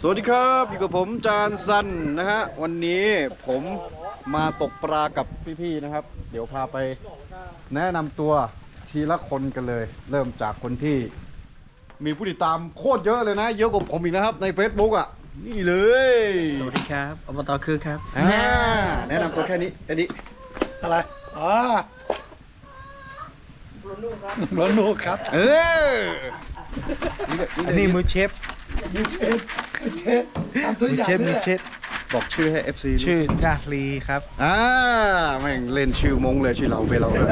สวัสดีครับอยู่กับผมจานซันนะฮะวันนี้ผมมาตกปลากับพี่ๆนะครับ เดี๋ยวพาไปแนะนำตัวทีละคนกันเลย เริ่มจากคนที่ มีผู้ติดตามโคตรเยอะเลยนะ เยอะกว่าผมอีกนะครับใน Facebook อะนี่เลยสวัสดีครับอบตคือครับอ่าแนะนำตัวแค่นี้แค่นี้อะไรอ๋อร้อนนูครับ เออนี่เลย อันนี้มือเชฟ มือเชฟมือเชฟทำทุกมีอย่างเชฟมีเชฟบอกชื่อให้ FC รู้ชื่อจาลีครับอ่าแม่งเล่นชื่อมงเลยชื่อเราเป็นเราเลย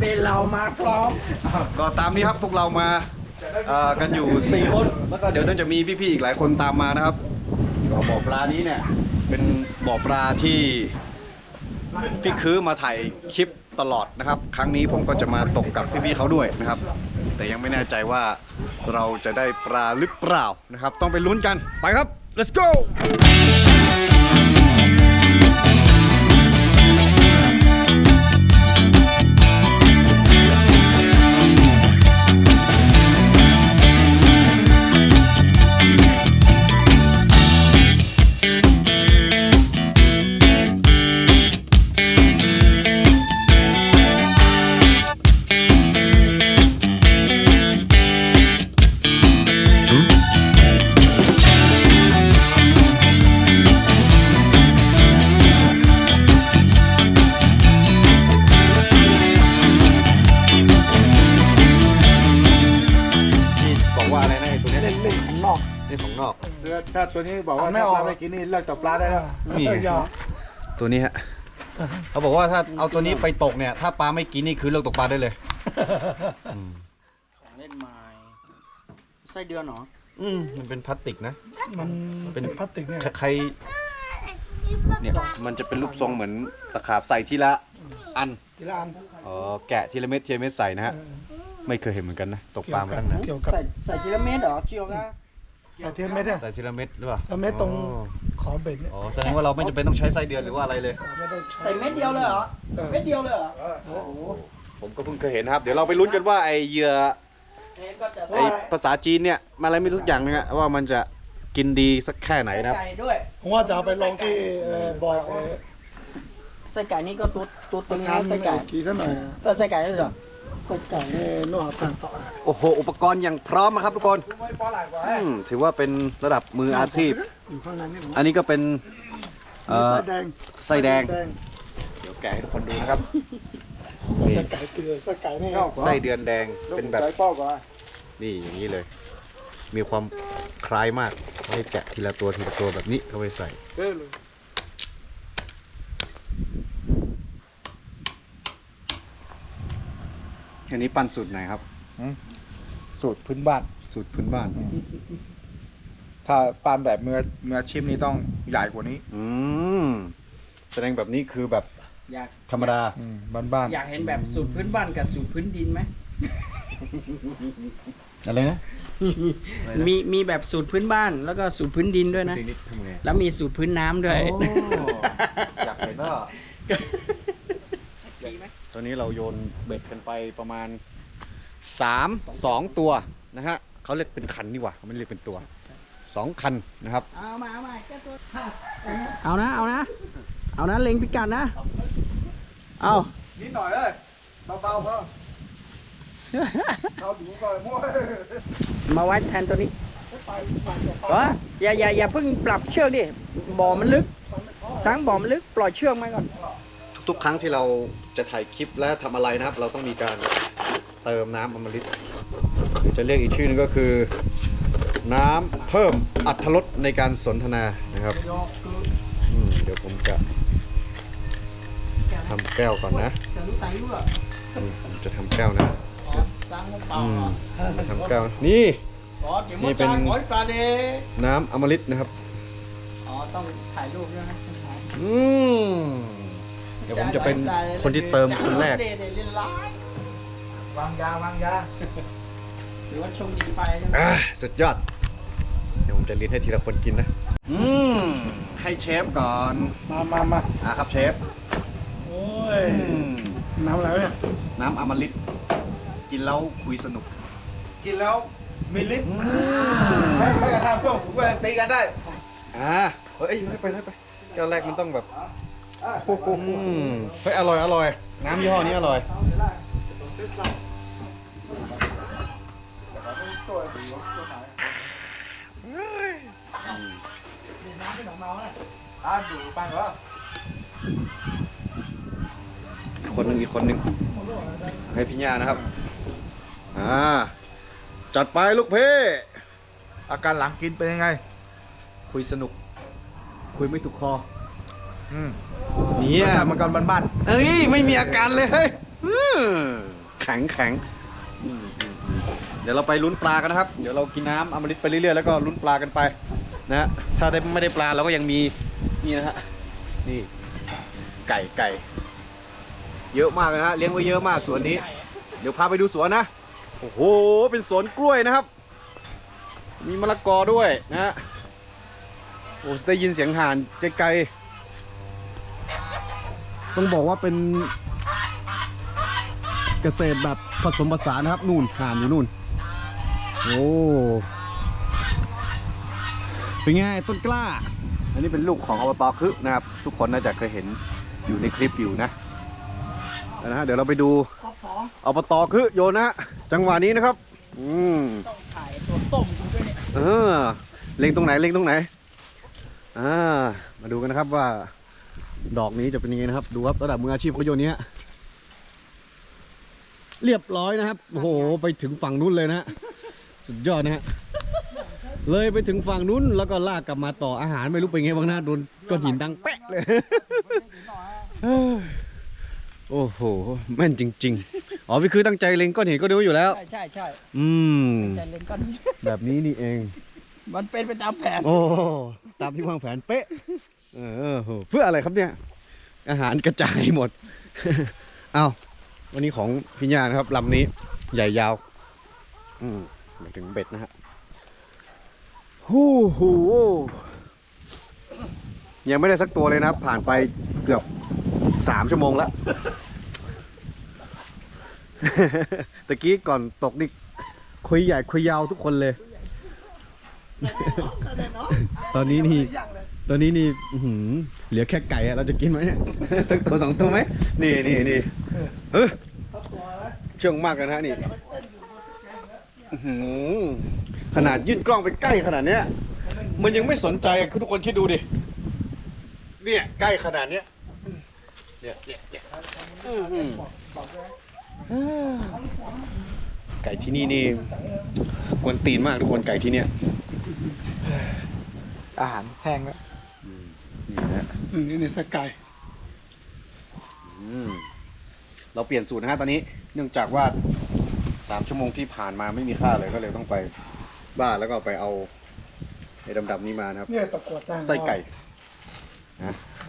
เป็นเรามาพร้อมก็ตามนี้ครับพวกเรามาเอ่อกันอยู่ 4 คน แล้วก็เดี๋ยวต้องจะมีพี่ๆอีกหลายคนตามมานะครับก็บ่อปลานี้เนี่ย เป็นบ่อปลาที่พี่คือมาถ่ายคลิป ตลอดนะครับ ครั้งนี้ผมก็จะมาตกกับพี่ๆเขาด้วยนะครับ แต่ยังไม่แน่ใจว่าเราจะได้ปลาหรือเปล่านะครับ ต้องไปลุ้นกันไปครับ let's go ตัวนี้บอกว่าไม่ถ้าออกปลาไม่กินนี่เลิกตกปลาได้แล้วนี่เออยอตัวนี้ฮะเขาบอกว่าถ้าเอาตัวนี้ไปตกเนี่ย ถ้าปลาไม่กินนี่คือเลิกตกปลาได้เลย ของเล่นไม้ไส้เดือนเหรออืมมันเป็นพลาสติกนะ มันเป็นเป็นพลาสติกเนี่ยใครเนี่ยมันจะเป็นรูปทรงเหมือนตะขาบใส่ทีละอันทีละอันอ๋อแกะทีละเม็ดทีละเม็ดใส่นะฮะไม่เคยเห็นเหมือนกันนะตกปลามาตั้งนานเกี่ยวกับใส่ใส่ทีละเม็ดเหรอเจียวกะ ใส่ทีละเม็ดเนี่ยใส่ทีละเม็ดหรือเปล่าทีละเม็ดตรงอ๋อขอเบ็ดเนี่ยอ๋อแสดงว่าเราไม่จำเป็นต้องใช้ไส้เดือนหรือว่าอะไรเลย ไม่ต้องใส่เม็ดเดียวเลยเหรอ เม็ดเดียวเลยเหรอผมก็เพิ่งเคยเห็นนะครับ เดี๋ยวเราไปลุ้นกันว่าไอเหยื่อเอ๊ะก็จะไอภาษาจีนเนี่ยมาอะไรไม่รู้ทุกอย่างนึงอะว่ามันจะกินดีสักแค่ไหนใส่นะครับ ไก่ด้วย ผมว่าจะเอาไปลงที่เอ่อบ่อเอ่อไส้ไก่นี่ก็ตัวตัวตึงกานะรไส้ไก่ กี่สักหน่อย ก็ไส้ไก่ด้วยเหรอ ใส่ไก่เนี่ยนวดต่างต่อโอ้โห อุปกรณ์อย่างพร้อมนะครับทุกคนอืมถือว่าเป็นระดับมืออาชีพ อยู่ข้างในนี่ผมอันนี้ก็เป็นเอ่อไส้แดงไส้แดงแดงเดี๋ยวแกะให้ทุกคนดูนะครับ ไส้นี่ไก่เกลือไส้ไก่นี่ไส้เดือนแดง เป็นแบบใจเป้าก่อนนี่อย่างนี้เลย มีความคล้ายมาก ให้แกะทีละตัวทีละตัวแบบนี้เข้าไปใส่เด้อเลย อันนี้ปั้นสูตรไหนครับสูตรพื้นบ้าน สูตรพื้นบ้าน ถ้าปลาแบบมือมืออาชีพนี่ต้องใหญ่กว่านี้อืมแสดงแบบนี้คือแบบอยากธรรมดาอืมบ้านอยากเห็นแบบสูตรพื้นบ้านกับสูตรพื้นดินไหมอะไรนะ มีมีแบบสูตรพื้นบ้านแล้วก็สูตรพื้นดินด้วยนะทีนี้ทำไงแล้วมีสูตรพื้นน้ำด้วยโอ้อยากเห็นว่าดีไหมต อนนี้เราโยนเบ็ดกันไปประมาณสามสองตัวนะฮะเขาเรียกเป็นคันนี่หว่าเขาไม่เรียกเป็นตัวสองคันนะครับ เอามาเอามาแก้ตัวเอานะเอานะเอานะเล็งพิกัดนะ เอานิดหน่อยเลยเบาๆพอเอาถุงก่อนมั่วมาไว้แทนตัวนี้วะอย่าอย่าอย่าเพิ่งปรับเชือกดิบ่อมันลึก สังบ่อมันลึกปล่อยเชือกมาก่อน ทุกๆครั้งที่เราจะถ่ายคลิปและทำอะไรนะครับ เราต้องมีการเติมน้ำอมฤตหรือจะเรียกอีกชื่อนึงก็คือ น้ำเพิ่มอัตรสในการสนทนานะครับอืมเดี๋ยวผมจะทำแก้วก่อนนะอืมผมจะทำแก้วนะอืมมาทำแก้วนะนี่นี่เป็นน้ำอมฤตนะครับ อ๋อ ต้องถ่ายรูปด้วยนะต้องถ่ายอืมเดี๋ยวผมจะเป็นคนที่เติมคนแรก เดเดเล่นไลน์วางยาวางยาหรือว่าชมดีไปใช่ไหมอะสุดยอด เดี๋ยวผมจะลิ้นให้ทีละคนกินนะ อืม ให้เชฟก่อน มามามาอะครับเชฟ โอ้ย อืม น้ำอะไรวะเนี่ย น้ำอมฤตกินแล้วคุยสนุก กินแล้วมีฤทธิ์ไม่ไม่กระทำช่วงฝึกว่าตีกันได้ อ่าเฮ้ยน้อยไปน้อยไปแก้วแรกมันต้องแบบ อืมเฮ้ยอร่อยอร่อย น้ำยี่ห้อนี้อร่อยอ่าดูปังเหรออีกคนหนึ่งอีกคนหนึ่งให้พี่ญานะครับ อ่า จัดไปลูกเพ่อาการหลังกินเป็นยังไง คุยสนุก คุยไม่ถูกคอ อืม เนี่ยมันกันบ้านเอ้ยไม่มีอาการเลยเฮ้ยแข็งแข็งเดี๋ยวเราไปลุ้นปลากันนะครับ เดี๋ยวเรากินน้ำอมฤตไปเรื่อยๆแล้วก็ลุ้นปลากันไปนะฮะถ้าได้ไม่ได้ปลาเราก็ยังมีนี่นะฮะนี่ไก่ไก่ เยอะมากนะฮะเลี้ยงไว้เยอะมากสวนนี้ เดี๋ยวพาไปดูสวนนะโอ้โหเป็นสวนกล้วยนะครับ มีมะละกอด้วยนะฮะโอ้ได้ยินเสียงห่านไกลๆ ต้องบอกว่าเป็นเกษตรแบบผสมผสานนะครับ นู่นห่านอยู่นู่น โอ้เป็นไงต้นกล้า อันนี้เป็นลูกของอบตคึนะครับ ทุกคนน่าจะเคยเห็นอยู่ในคลิปอยู่นะนะฮะเดี๋ยวเราไปดูอบตคึโยนนะฮะจังหวะนี้นะครับ อืมต้องถ่ายตัวส้มดูด้วยเนี่ยเออเล็งตรงไหนเล็งตรงไหนอ่ามาดูกันนะครับว่า ดอกนี้จะเป็นยังไงนะครับ ดูครับระดับมืออาชีพเขาโยนเนี้ยเรียบร้อยนะครับโอ้โหไปถึงฝั่งนู้นเลยนะฮะสุดยอดนะฮะเลยไปถึงฝั่งนู้นแล้วก็ลากกลับมาต่ออาหารไม่รู้เป็นไงบ้างนะโดนก้อนหินดังแป๊ะเลยเอ้ยโอ้โหแม่นจริง ๆ อ๋อพี่คือตั้งใจเล็งก้อนหินก็ดูอยู่แล้ว ใช่ใช่ใช่อืมใจเล่นก้อนนี้แบบนี้นี่เอง มันเป็นไปตามแผน โอ้ ตามที่วางแผนเป๊ะ เออเพื่ออะไรครับเนี่ย อาหารกระจายหมด เอาวันนี้ของพี่ญานะครับลำนี้ ใหญ่ยาว อืมหมายถึงเบ็ดนะฮะฮู้ฮูยังไม่ได้สักตัวเลยนะผ่านไปเกือบสามชั่วโมงแล้วตะกี้ก่อนตกนี่คุยใหญ่คุยยาวทุกคนเลย ตอนนี้นี่ ตอนนี้นี่อื้อหือเหลือแค่ไก่อะเราจะกินไหมเนี่ย สักตัวสองตัวไหมนี่นี่นี่เฮ้ยเชื่องมากเลยนะฮะนี่อื้อหือขนาดยื่นกล้องไปใกล้ขนาดเนี้ย มันยังไม่สนใจอะคือทุกคนคิดดูดิเนี่ยใกล้ขนาดเนี้ยเนี่ยเนี่ยเนี่ยอื้อหือไก่ที่นี่นี่กวนตีนมากทุกคนไก่ที่เนี่ย อาหารแห้งแล้ว นี่นะอืมนี่ในสกายอืมเราเปลี่ยนสูตรนะฮะตอนนี้ เนื่องจากว่าสามชั่วโมงที่ผ่านมาไม่มีค่าเลยก็เลยต้องไปบ้านแล้วก็ไปเอาไอ้ดำๆนี้มานะครับ เนี่ยตะกรวดตั้งไส้ไก่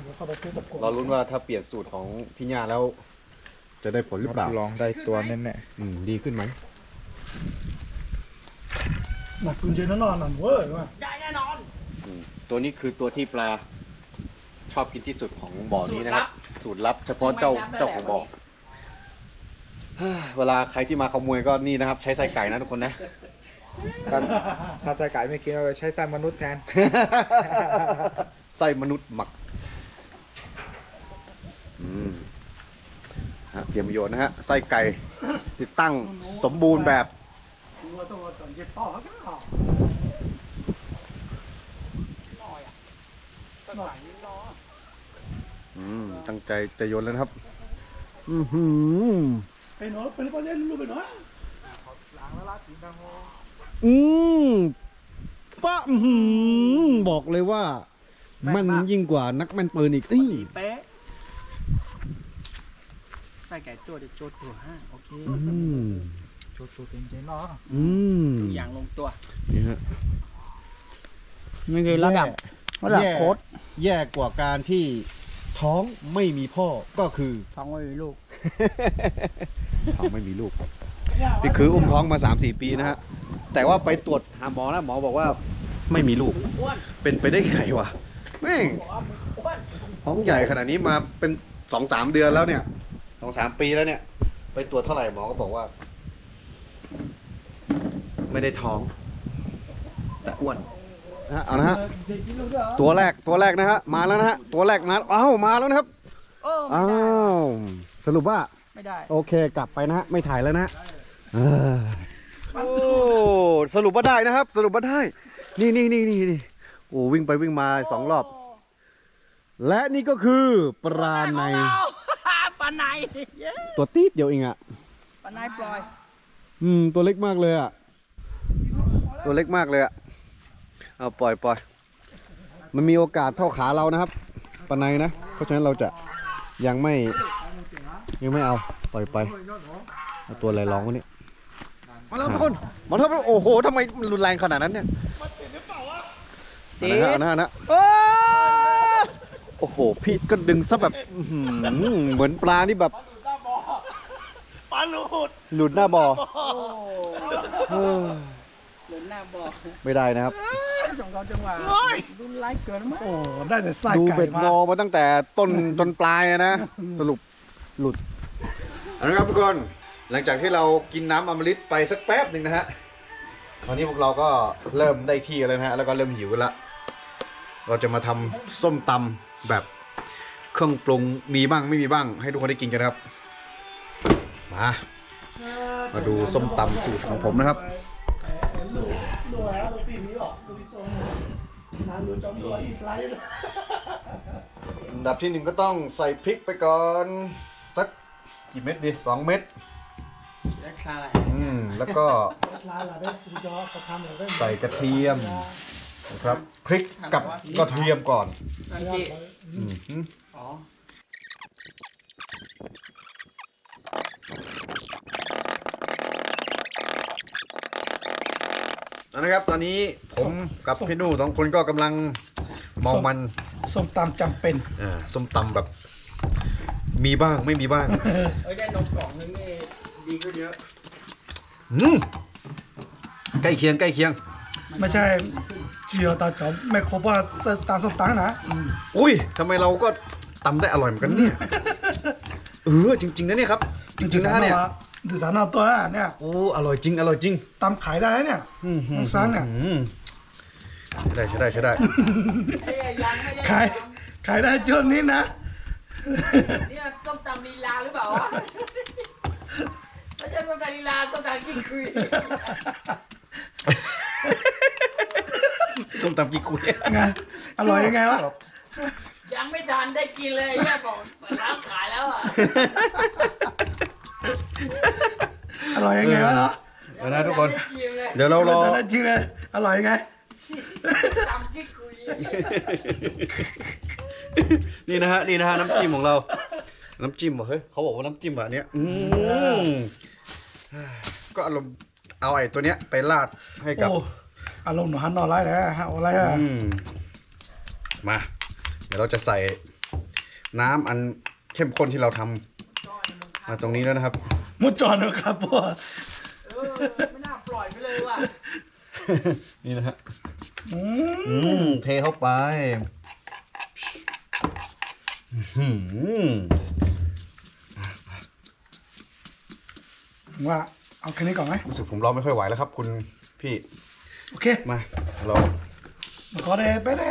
เดี๋ยวเข้าไปซื้อตะกรวดเราลุ้นว่าถ้าเปลี่ยนสูตรของพี่ญาแล้ว จะได้ผลหรือเปล่าลองได้ตัวแน่แน่อืมดีขึ้นไหมหนักคุณเจนนอนหนังเวอร์ว่ะได้แน่นอน อืมตัวนี้คือตัวที่ปลา ชอบกินที่สุดของบ่อนี้นะครับ สูตรลับเฉพาะเจ้าเจ้าของบ่อเฮ้ยเวลาใครที่มาขโมยก็นี่นะครับ ใช้ไส้ไก่นะทุกคนนะ ถ้าถ้าใจไก่ไม่กินเราใช้ไส้มนุษย์แทน ไส้มนุษย์หมักอืมฮะเตรียมประโยชน์นะฮะไส้ไก่ที่ตั้งสมบูรณ์แบบ ตัวตัวตอนเย็บต่อก็ อืมตั้งใจจะโยนแล้วนะครับ อือหือไปเนาะไปเล่นลูกไปเนาะอืมป้าอือหือบอกเลยว่า มันยิ่งกว่านักแม่นปืนอีกอี้เป๊ะใส่ไก่ตัวเดี๋ยวโจทย์ตัวห้าโอเคอืมโชว์ตัวเป็นเจนเนาะอืมทุกอย่างลงตัวนี่ฮะ นี่คือระดับ ระดับแย่โค้ดแย่กว่าการที่ท้องไม่มีพ่อก็คือฟังไว้ลูก ท้องไม่มีลูกนี่คืออุ้มท้องมา 3-4 ปีนะฮะ แต่ว่าไปตรวจหาหมอนะหมอบอกว่าไม่มีลูกอ้วนเป็นไปได้ไงวะแม่งอ้วนท้องใหญ่ขนาดนี้มาเป็นสองสามเดือนแล้วเนี่ยสองสามปีแล้วเนี่ย ไปตรวจเท่าไหร่หมอก็บอกว่า ไม่ได้ท้อง แต่อ้วน นะฮะเอานะฮะตัวแรกตัวแรกนะฮะมาแล้วนะฮะตัวแรกมาอ้าวมาแล้วนะครับโอ้อ้าไม่ได้วสรุปว่าไม่ได้โอเคกลับไปนะฮะไม่ถ่ายแล้วนะฮะเออโอ้สรุปว่าได้นะครับ สรุปว่าได้ นี่นี่นี่นี่นี่โอ้วิ่งไปวิ่งมาสองรอบ และนี่ก็คือปลาในปลาในเย้ตัวตีดเดียวเองอะ ปลาในปล่อย อืม ตัวเล็กมากเลยอะ ตัวเล็กมากเลยอะ เอาปล่อยปล่อยมันมีโอกาสเท่าขาเรานะครับปลาในนะ เพราะฉะนั้นเราจะยังไม่ยังไม่เอาปล่อยไปเอาตัวอะไรร้องวะเนี่ยมาแล้วทุกคนมาแล้วโอ้โหทำไมมันรุนแรงขนาดนั้นเนี่ยตินะฮะดนะฮะนะโอ้โอ้โห พี่ก็ดึงซะแบบอื้อหือเหมือนปลาที่แบบปลาหลุดหลุดหน้าบ่อเออเหลือหน้าบอกไม่ได้นะครับ สองเขาจังหวะรุนแรงเกินมั้งโอ้ได้แต่ไส้ดูไก่เบ็ดมางอมาตั้งแต่ต้นจนปลายอะนะสรุปหลุดเอาละครับทุกคนหลังจากที่เรากินน้ำอมฤตไปสักแป๊บหนึ่งนะฮะตอนนี้พวกเราก็เริ่มได้ที่แล้วนะฮะแล้วก็เริ่มหิวกันละเราจะมาทำส้มตำแบบเครื่องปรุงมีบ้างไม่มีบ้าง ให้ทุกคนได้กินกันครับมามาดูส้มตำสูตรของผมนะครับานดูจอมตัวอีกไลท์อันดับที่หนึ่งก็ต้องใส่พริกไปก่อน สักกี่เม็ดดีสองเม็ดแล็กซาอะไรอืมแล้วก็ลายละได้คุณจอประคำเลยได้ใส่กระเทียมนะครับพริกกับกระเทียมก่อน นั่นพี่อืมหืมอ๋อ แล้ว นะครับ ตอนนี้ผมกับพี่นู่สองคนก็กำลังมองมันส้มตำจำเป็นอ่าส้มตำแบบ มีบ้างไม่มีบ้างเอ้ยได้นมกล่องนึงนี่ดีก็เยอะอืมใกล้เคียงใกล้เคียง ไม่ใช่เจียวตาจอมไม่ครบว่าจะตามส้มตำนะอืมอุ้ยทำไมเราก็ตำได้อร่อยเหมือนกันเนี่ยเออจริง ๆนะเนี่ยครับ จริงๆนะฮะเนี่ย ดิสานเอาตัวนั้นเนี่ยโอ้อร่อยจริงอร่อยจริงตำขายได้เนี่ยอืมหืมน้องซันเนี่ยอืมใช่ได้ใช่ได้ใช่ได้เอ้ยยังไม่ได้ขายขายได้ช่วงนี้นะ เนี่ยส้มตำลีลาหรือเปล่าวะไม่ใช่ส้มตำลีลาส้มตำกินคุยส้มตำกี่คุยไงอร่อยยังไงวะยังไม่ทันได้กินเลยแค่บอกเปิดร้านขายแล้วอะ อร่อยยังไงวะเนาะเดี๋ยวนะทุกคนยังไม่ได้ชิมเลยเดี๋ยวเรารอแต่ละจริงเลยอร่อยยังไงตำกินคุยนี่นะฮะนี่นะฮะน้ำจิ้มของเรา น้ำจิ้มเหรอเฮ้ยเขาบอกว่าน้ำจิ้มแบบเนี้ยอืมก็อารมณ์เอาไอ้ตัวเนี้ยไปราดให้กับ โอ้อารมณ์หนูฮันนอนไรนะฮะอะไรอะอืมมา เดี๋ยวเราจะใส่น้ำอันเข้มข้นที่เราทำ มาตรงนี้แล้วนะครับ มุดจอนเลยครับพ่อเออไม่น่าปล่อยไปเลยว่ะนี่นะฮะอืมอืมเทเข้าไปอื้อหือว่าเอาแค่นี้ก่อนไหมรู้สึกผมรอไม่ค่อยไหวแล้วครับ คุณพี่โอเคมาเรามาขอเดไปเด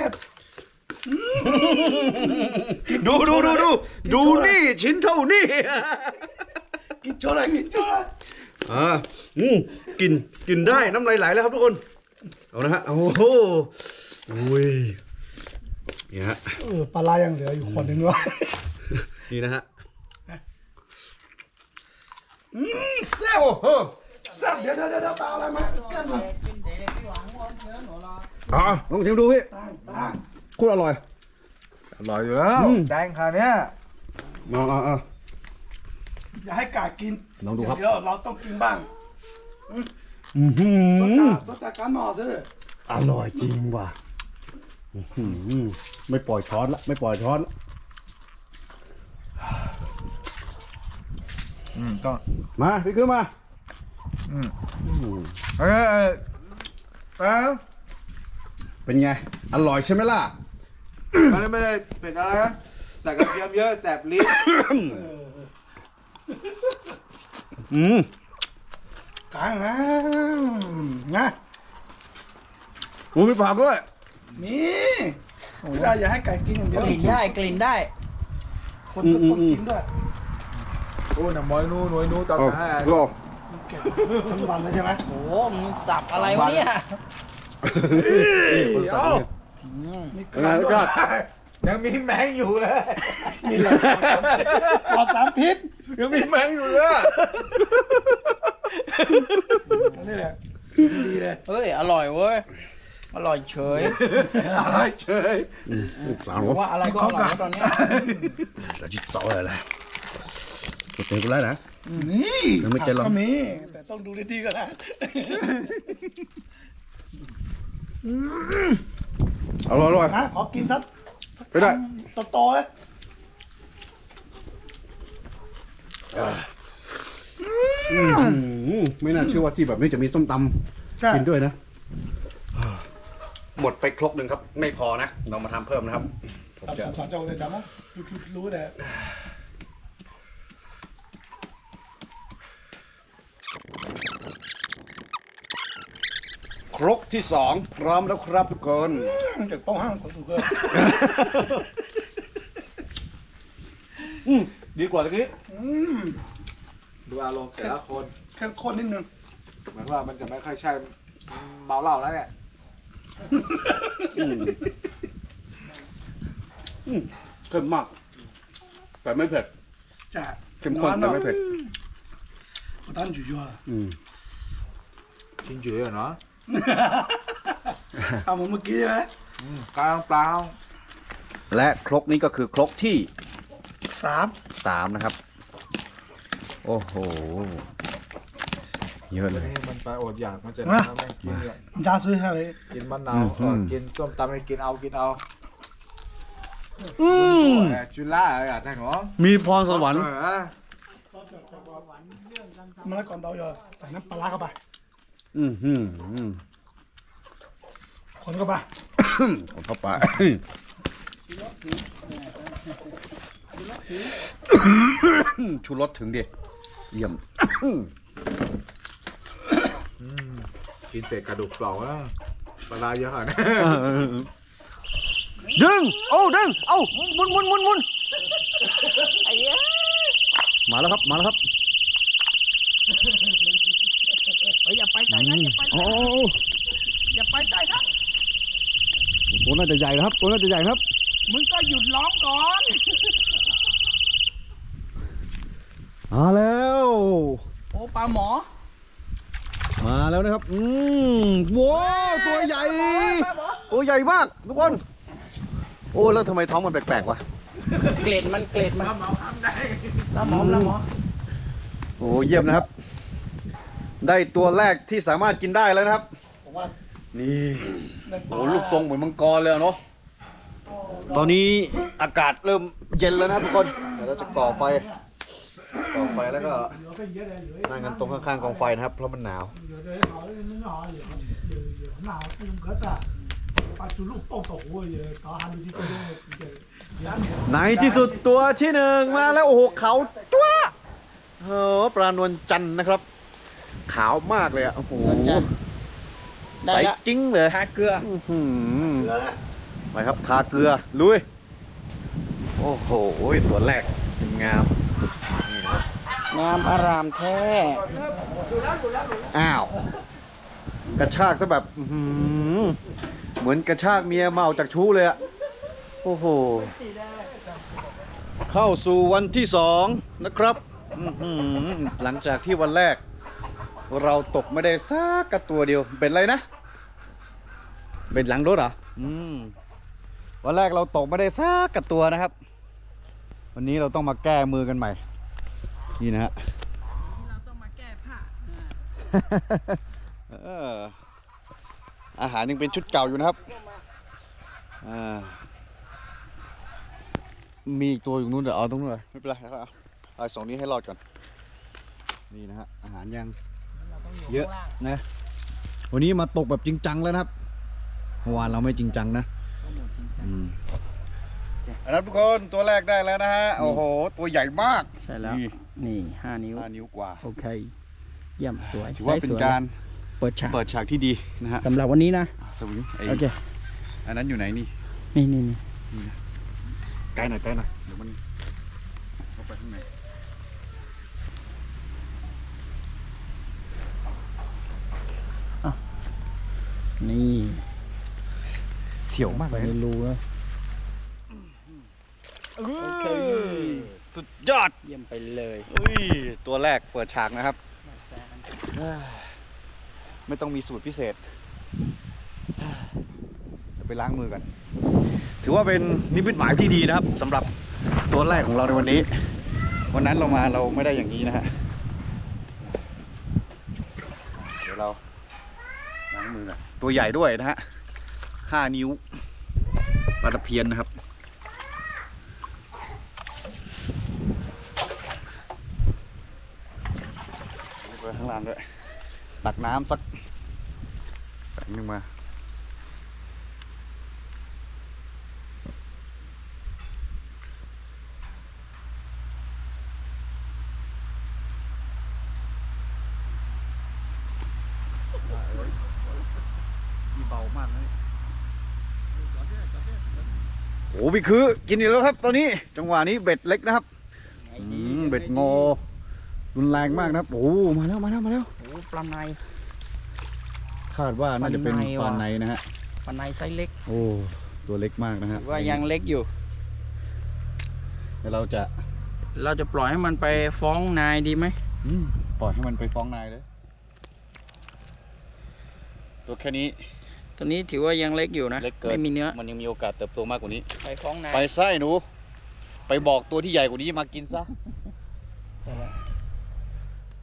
ดูดูดูดูดูนี่ชิ้นเท่านี้ กินโชว์เลยกินโชว์เลยอ่าอืมกินกินได้น้ำลายไหลแล้วครับทุกคน เอานะฮะโอ้โหอุ้ยนี่ฮะเออปลาลายังเหลืออยู่คนหนึงด้วยนี่นะฮะอืมแซ่บโอ้โหแซ่บเดี๋ยวเดี๋ยวเดี๋ยวตาอะไรมาแก้มมากินเด็กพี่หวังว่าเนื้อหนูรออะลองชิมดูพี่ตางตาง โคตรอร่อย อร่อยอยู่แล้ว อืม แดงขนาดเนี้ยอ่าอ่าอ่าอย่าให้กากินลองดูครับ เดี๋ยวเราต้องกินบ้างอื้อหืต้นอตาต้นตาการหนอซื้ออร่อยจริงว่ะอื้อหือไม่ปล่อยช้อนละไม่ปล่อยช้อนละอืมต้องมาพี่ขึ้นมาอืมอืมเออเออเออเป็นไง อร่อยใช่ไหมล่ะ มันไม่ได้เป็นอะไรนะแต่กระเทียมเยอะแสบลิ้นอืมกลางนะนะโอ้มีผักด้วยมีไม่ได้อย่าให้ไก่กินอย่างเดียวกลิ่นได้กลิ่นได้ คนก็ต้องกินด้วยโอ้หน่ะมอยนู้นหน่วยนู้นตอนโอ้นั้นโหมันเก็บทั้งวันเลยใช่ไหมโอ้โหมันสับอะไรวะเนี่ย นี่คนสั่งเนี่ยอืมมีกเป็นไงระรสชาติยังมีแมงอยู่เลยนี่แหละปลอดสารพิษยังมีแมงอยู่เลยนี่แหละดีเลยเฮ้ย อร่อยเว้ย อร่อยเฉยอะไรเฉยสามผมว่าอะไรก็อร่อยนะตอนเนี้ยแต่จิตเจ้าอะไรล่ะตัวเต็งกูแล้วนะนี่ยังไม่เจอหรอก ก็มีแต่ต้องดูดีๆก็นะ อร่อยอร่อย นะขอกินสักไม่ได้โตๆเลยอืมไม่น่าเชื่อว่าที่แบบนี้จะมีส้มตใช่ำกินด้วยนะ หมดไปครกหนึ่งครับ ไม่พอนะ เรามาทำเพิ่มนะครับผมสอนจะ สอนเจ้าเลยจำมั้งรู้แต่ ครกที่สองพร้อมแล้วครับทุกคน เก็บป้องห้างคนสุกเกอร์ อืมดีกว่าตะกี้ อืม ดูอารมณ์แต่ละคน เข้มข้นนิดนึง เหมือนว่ามันจะไม่ค่อยใช่เมาเหล้าแล้วเนี่ย อืมอืมเข้มมาก แต่ไม่เผ็ด ใช่ เข้มข้นแต่ไม่เผ็ด 我当主角了， อืม กินจืดเหรอเนาะ เอาเหมือนเมื่อกี้ใช่ไหมกลางเปล่าและครกนี้ก็คือครกที่สามสามนะครับ โอ้โห เยอะเลยมันไปอดอยากมันจะได้กินเยยาซื้อให้เลยกินมะนาวกินส้มตำกินเอากินเอาอืมเออจุล่าอะไรอะท่านหมอมีพรสวรรค์มาแล้วก่อนเราเยอะใส่น้ำปลาเข้าไป อืมอืมอืมคนเข้าไปเอาเข้าไปชูรสถึงดิเยี่ยมกินเศษกระดูกเปล่าอะปลาร้าเยอะขนาดนี้ดึงโอ้ดึง เอ้าหมุนหมุนหมุนหมุน ไอ้เหี้ย มาแล้วครับ มาแล้วครับ เฮ้ยอย่าไป ใกล้นะอย่าไปใกโอ้ล้อย่าไปใกล้นะตัวน่าจะใหญ่นะครับตัวน่าจะใหญ่นะครับ มึงก็หยุดร้องก่อนมาแล้ว โอ้ปลาหมอมาแล้วนะครับ อืมว้าวตัวใหญ่ตัวใหญ่มากทุกคน โอ้แล้วทำไมท้องมันแปลกๆวะ เกล็ดมันเกล็ดมันน้ำหอมน้ำหอมน้ำหอมโอ้เยี่ยมนะครับ ได้ตัวแรกที่สามารถกินได้แล้วนะครับ ผมว่า นี่ ในปลา โอ้ลูกทรงเหมือนมังกรเลยอะเนาะ ตอนนี้อากาศเริ่มเย็นแล้วนะครับทุกคน เดี๋ยวเราจะก่อไฟ ก่อไฟแล้วก็ เหลือก็เยอะเลยเหลือ นั่งกันตรงข้างๆกองไฟนะครับ เพราะมันหนาว เหลือได้好那好也也也很好不用隔的把猪肉爆走也搞下面去这种也也 ในที่สุดตัวที่หนึ่งมาแล้ว โอ้โหเขาจ้วะเออปลานวลจันทร์นะครับ ขาวมากเลยอะ โอ้โหนวลจันทร์ใสได้ละกิ้งเลยทาเกลืออื้อหือเหลือแล้วไปครับทาเกลือ ลุย โอ้โหตัวแรกงามนี่นะครับงามอารามแท้ อ้าว กระชากซะแบบอื้อหือเหมือนกระชากเมียเมาจากชู้เลยอะโอ้โห เข้าสู่วันที่สองนะครับอื้อหือหลังจากที่วันแรก เราตกไม่ได้สักกระตัวเดียว เป็นไรนะ เป็นหลังรถเหรอ อืม วันแรกเราตกไม่ได้สักกระตัวนะครับ วันนี้เราต้องมาแก้มือกันใหม่ นี่นะฮะเราต้องมาแก้ผ้าเอออาหารยังเป็นชุดเก่าอยู่นะครับอ่ามีอีกตัวอยู่นู้นเดี๋ยวเอาตรงนู้นเลยไม่เป็นไรแล้วก็เอาเอาสองนี้ให้รอดก่อน นี่นะฮะอาหารยัง เยอะนะ วันนี้มาตกแบบจริงจังแล้วนะครับเมื่อวานเราไม่จริงจังนะอืมเอาละครับทุกคนตัวแรกได้แล้วนะฮะโอ้โห ตัวใหญ่มากใช่แล้ว นี่นี่ห้านิ้วห้านิ้วกว่าโอเคเยี่ยมสวยถือว่าไซส์เป็นสวยการเปิดฉากเปิดฉากที่ดีนะฮะสำหรับวันนี้นะสวิงไอ้โอเคไออันนั้นอยู่ไหนนี่นี่นี่นี่ไกลหน่อยไกลหน่อยเดี๋ยวมันเข้าไปข้างใน นี่เสียวมากไปเลยในรูแล้วโอเคสุดยอดเยี่ยมไปเลยอุ้ยตัวแรกเปิดฉากนะครับ ไม่ต้องมีสูตรพิเศษเดี๋ยวไปล้างมือกัน ถือว่าเป็นนิมิตหมายที่ดีนะครับสำหรับตัวแรกของเราในวันนี้ วันนั้นเรามาเราไม่ได้อย่างนี้นะฮะเดี๋ยวเราล้างมือกัน ตัวใหญ่ด้วยนะฮะห้านิ้วปลาตะเพียนนะครับ ข้างล่างด้วยตักน้ำสักแป๊บนึงมา มีเบามากเลยโอ้ พี่คือกินอีกแล้วครับ ตอนนี้จังหวะนี้เบ็ดเล็กนะครับอืมเบ็ดงอรุนแรงมากนะครับโอ้มาแล้วมาแล้วมาแล้วโอ้ปลาใน คาดว่าน่าจะเป็นปลาในปลาว่ะในนะฮะปลาในไซส์เล็กโอ้ตัวเล็กมากนะฮะถือว่ายังเล็กอยู่ เดี๋ยวเราจะเราจะปล่อยให้มันไปฟ้องนายดีไหมอืมปล่อยให้มันไปฟ้องนายเลย ตัวแค่นี้ ตัวนี้ถือว่ายังเล็กอยู่นะ เล็กเกินไม่มีเนื้อ มันยังมีโอกาสเติบโตมากกว่านี้ ไปฟ้องนายไปไส้หนู ไปบอกตัวที่ใหญ่กว่านี้มากินซะ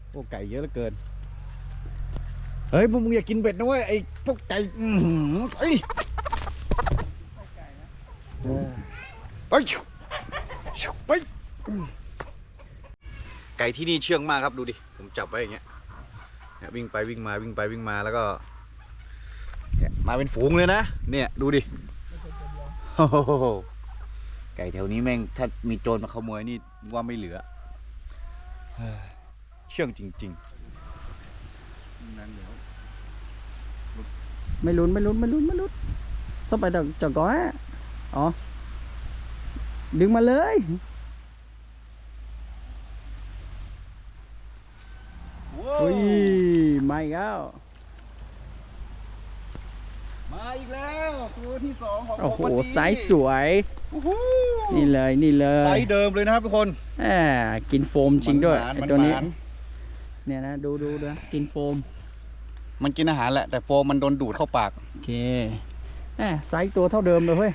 โอ้ไก่เยอะเหลือเกิน เฮ้ยพวกมึงอย่ากินเบ็ดนะเว้ยไอ้พวกไก่อื้อหือเฮ้ยเฮ้ยชุบไปไก่ที่นี่เชื่องมากครับดูดิ ผมจับไว้อย่างเงี้ยเนี่ยวิ่งไปวิ่งมาวิ่งไปวิ่งมาแล้วก็เนี่ย มาเป็นฝูงเลยนะเนี่ยดูดิโอ้โหไก่แถวนี้แม่งถ้ามีโจรมาขโมยนี่ว่าไม่เหลือเฮ้ยเชื่องจริงๆนั่นเดี๋ยวไม่ลุ้นไม่ลุ้นไม่ลุ้นไม่ลุ้นซ่อมไปจากจากก้อยอ๋อดึงมาเลยอุ้ยมาอีกแล้วมา อีกแล้วตัวที่สองของโอ้โหวันนี้ไซส์สวยโอ้โหนี่เลยนี่เลยไซส์เดิมเลยนะครับทุกคนแหมกินโฟมจริงด้วยมันไอ้หมานตัวนี้มันหมานเนี่ยนะดูดูดูกินโฟม มันกินอาหารแหละแต่โฟมมันโดนดูดเข้าปากโอเคแหมไซส์ตัวเท่าเดิมเลยเว้ย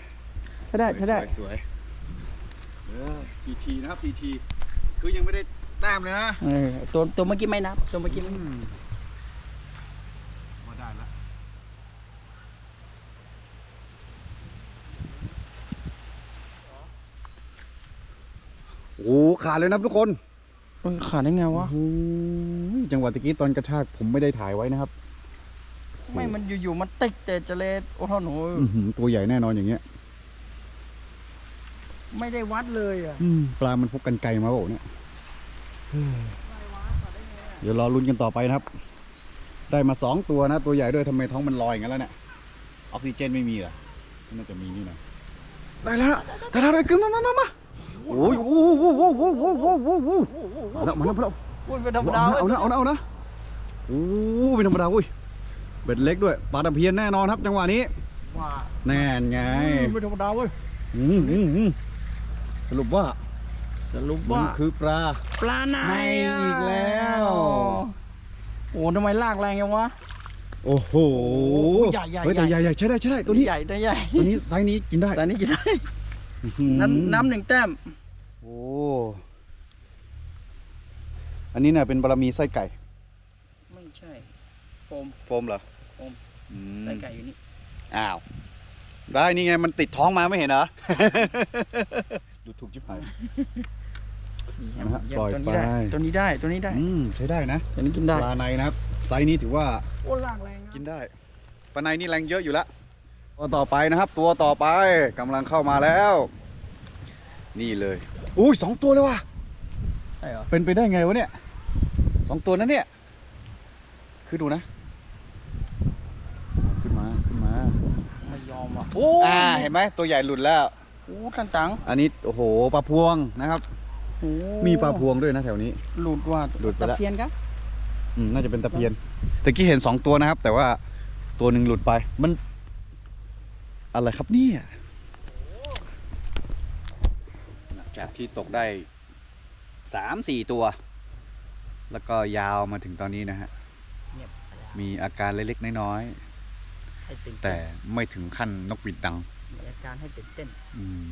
ใช่ได้ใช่ได้สวยสวยเออทีทีนะครับทีทีคือยังไม่ได้แต้มเลยนะเออตัวตัวเมื่อกี้ไม่นับตัวเมื่อกี้ไม่นับ มาได้แล้ว โอ้โหขาดเลยนะทุกคนเออขาดได้ไงวะโอ้โหจังหวะตะกี้ตอนกระชากผมไม่ได้ถ่ายไว้นะครับไม่มันอยู่ๆมันติดแต่เจเลโอ้โหหนูอื้อหือตัวใหญ่แน่นอนอย่างเงี้ยไม่ได้วัดเลยอะปลามันพกกันไกลมาโอ้เนี่ยเดี๋ยวรอลุ้นกันต่อไปนะครับ ได้มาสองตัวนะ ตัวใหญ่ด้วยทำไมท้องมันลอยอย่างนั้นแล้วเนี่ยออกซิเจนไม่มีเหรอน่าจะมีนี่นะได้แล้วได้แล้วได้ขึ้นมามามามา โอ้ยโอ้โหโอ้โหโอ้โหโอ้โหโอ้โหมาแล้วมาแล้วมาแล้วพูดเป็นธรรมดาเอานะเอานะเอานะโอ้เป็นธรรมดาเว้ยเบ็ดเล็กด้วยปลาตะเพียนแน่นอนครับจังหวะนี้แน่นไงเป็นธรรมดาเว้ยสรุปว่า สรุปว่าคือปลาปลาในในอีกแล้วโอ้ทำไมลากแรงยังวะโอ้โหใหญ่ใหญ่ใหญ่ใช่ได้ใช่ได้ตัวนี้ใหญ่ตัวใหญ่ตัวนี้ไซส์นี้กินได้แต่นี่กินได้ น้ำน้ำหนึ่งแต้ม โอ้ อันนี้เนี่ยเป็นบารมีไส้ไก่ ไม่ใช่ โฟม โฟมเหรอ โฟมอืมใส่ไก่อยู่นี่ อ้าว ได้นี่ไงมันติดท้องมาไม่เห็นเหรอ ดูถูกชิบหายนะฮะเยี่ยมปล่อยตัวนี้ได้ ไป ตัวนี้ได้ ตัวนี้ได้ อืมใช้ได้นะตัวนี้กินได้ปลาในนะครับ ไซส์นี้ถือว่า โอ้ลากแรงกินได้ ปลาในนี่แรงเยอะอยู่แล้ว ตัวต่อไปนะครับ ตัวต่อไปกำลังเข้ามาแล้ว นี่เลยอุ้ยสองตัวเลยว่ะใช่เหรอเป็นไปได้ไงวะเนี่ยสองตัวนั้นเนี่ย คือดูนะ ขึ้นมาขึ้นมาไม่ยอมว่ะโอ้อ่าเห็นไหมตัวใหญ่หลุดแล้วโอ้ตังตังอันนี้โอ้โหปลาพวงนะครับโอ้มีปลาพวงด้วยนะแถวนี้ หลุดว่าหลุดไปตะแล้วเพียนครับอืมน่าจะเป็นตะเพียนตะกี้เห็นสองตัวนะครับ แต่ว่าตัวหนึ่งหลุดไปมัน อะไรครับเนี่ยจากที่ตกได้สามสี่ตัว แล้วก็ยาวมาถึงตอนนี้นะฮะ เงียบมีอาการเล็กๆน้อยให้ตื่นๆแต่ไม่ถึงขั้นนกหวีดดัง มีอาการให้ตื่นเต้นอืม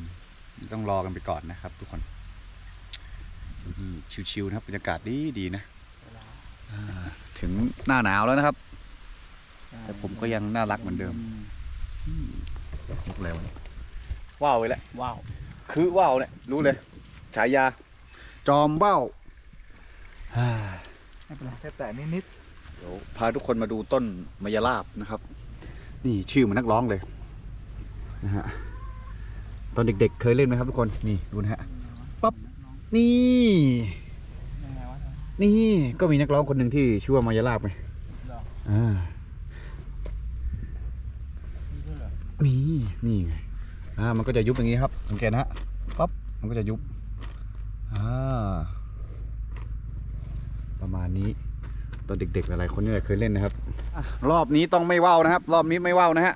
ต้องรอกันไปก่อนนะครับทุกคนอืมชิวๆนะครับบรรยากาศดีดีๆนะอ่าถึงหน้าหนาวแล้วนะครับ แต่ผมก็ยังน่ารักเหมือนเดิม นกอะไรวะเนี่ยว้าวไปแล้วว้าว คือว่าวเนี่ยรู้เลยฉายาจอมว่าวอ่าไม่เป็นไรแค่แต่นิดเดี๋ยวพาทุกคนมาดูต้นมายาลาบนะครับ นี่ชื่อเหมือนนักร้องเลยนะฮะตอนเด็กๆเคยเล่นไหมครับทุกคนนี่ดูนะฮะปั๊บนี่ยังไงวะ นี่ก็มีนักร้องคนหนึ่งที่ชื่อว่ามายาลาบไงหรอ อ่า มี ด้วยเหรอมีนี่ไง อ่า มันก็จะยุบอย่างนี้ครับ สังเกตนะฮะ ปั๊บ มันก็จะยุบ อ่า ประมาณนี้ ตอนเด็กๆ หลายๆ คนเนี่ยเคยเล่นนะครับอรอบนี้ต้องไม่ว่าวนะครับ รอบนี้ไม่ว่าวนะฮะ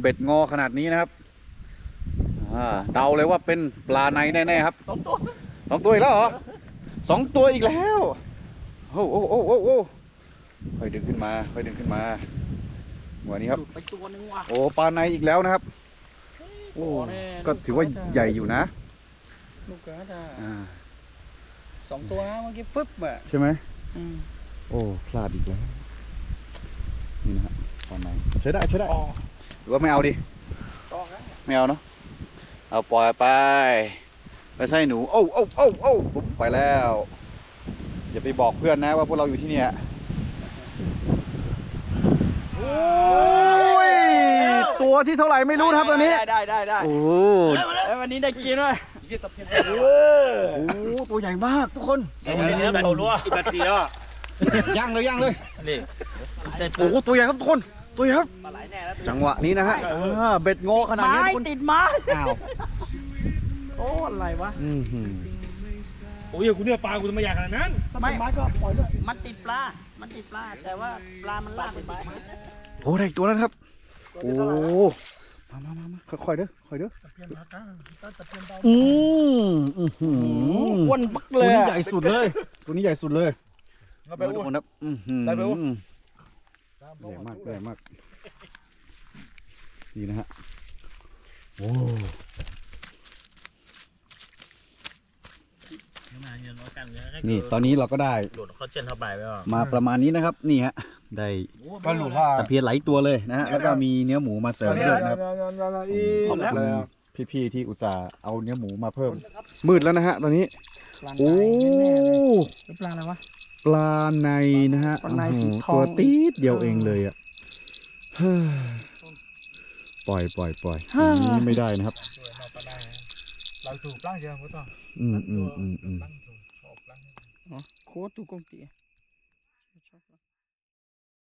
เบ็ดงอขนาดนี้นะครับ อ่า เดาเลยว่าเป็นปลาในแน่ๆครับ สองตัว สองตัวอีกแล้วเหรอสองตัวอีกแล้ว โอ้โอ้โอ้โอ้โอ้ค่อยดึงขึ้นมา ค่อยดึงขึ้นมา หัวนี้ครับ หลุดไปตัวนึงว่ะโอ้ปลาในอีกแล้วนะครับ โอ้แน่ก็ถือว่าใหญ่อยู่นะ ลูกกระดาอ่า สองตัวนะเมื่อกี้ฟึบอะใช่ไหม อืมโอ้พลาดอีกแล้วนี่นะครับปลาในใช้ได้ใช้ได้อ๋อหรือว่าไม่เอาดิต่อครับไม่เอาเนาะ เอาปล่อยไป ไปใส่หนู โอ้โอ้โอ้โอ้ปุ๊บไปแล้ว อย่าไปบอกเพื่อนนะว่าพวกเราอยู่ที่เนี่ยโอ้ ยตัวที่เท่าไหร่ไม่รู้นะครับตอนนี้ ได้ได้ได้ได้โอ้เอ้ยวันนี้ได้กินด้วยโหตัวใหญ่มากทุกคน เรารู้ว่าอีกนาทีแล้วอะย่างเลยย่างเลยนี่ โอ้โหตัวใหญ่ครับทุกคน ตัวใหญ่ครับปลาไหลแน่แล้วจังหวะนี้นะฮะอ่าเบ็ดงอขนาดนี้ไม้ทุกคนติดไม้อ้าวโอ้อะไรวะ อื้อหือโอ้ยกูเนี่ยปลากูจะไม่อยากขนาดนั้นถ้าเป็นไม้ก็ปล่อยเลยมันติดปลา มันติดปลา แต่ว่าปลามันลากไปติดไม้โอ้ได้อีกตัวแล้วนะครับ โอ้มามามามาค่อยๆเด้อค่อยๆเด้อตะเพียนหาก้างตะเพียนเบาอืมอื้อหืออ้วนบักตัวเลยนี้อะใหญ่สุดเลยตัวนี้ใหญ่สุดเลยเราไปดูทุอุ้กมคนครับอื้อหือได้ไปอุ้มใหญ่มากใหญ่มากนี่นะฮะโอ้ นี่ตอนนี้เราก็ได้หลุดเขาเจนเข้าไปไหมวะมาประมาณนี้นะครับ นี่ฮะได้ๆก็หลุดว่าตะเพียนไหลายตัวเลยนะฮะแล้วก็มีเนื้อหมูมาเสริมด้วยนะครับอีขอบแล้วคุณพี่ๆที่อุตส่าห์เอาเนื้อหมูมาเพิ่ม มืดแล้วนะฮะ ตอนนี้ปลาไหลโอ้แน่ๆเลยปลาอะไรวะปลาในนะฮะปลาในสีโอ้โหทองตัวตีดเดียวเออเองเลยอะเฮ้ยปล่อยปล่อยปล่อยอฮ่าย่างนี้ไม่ได้นะครับเราถูกร่างเดียวก็ต้องอืมอืมอืมอืมอ๋อโคตรตุกงตี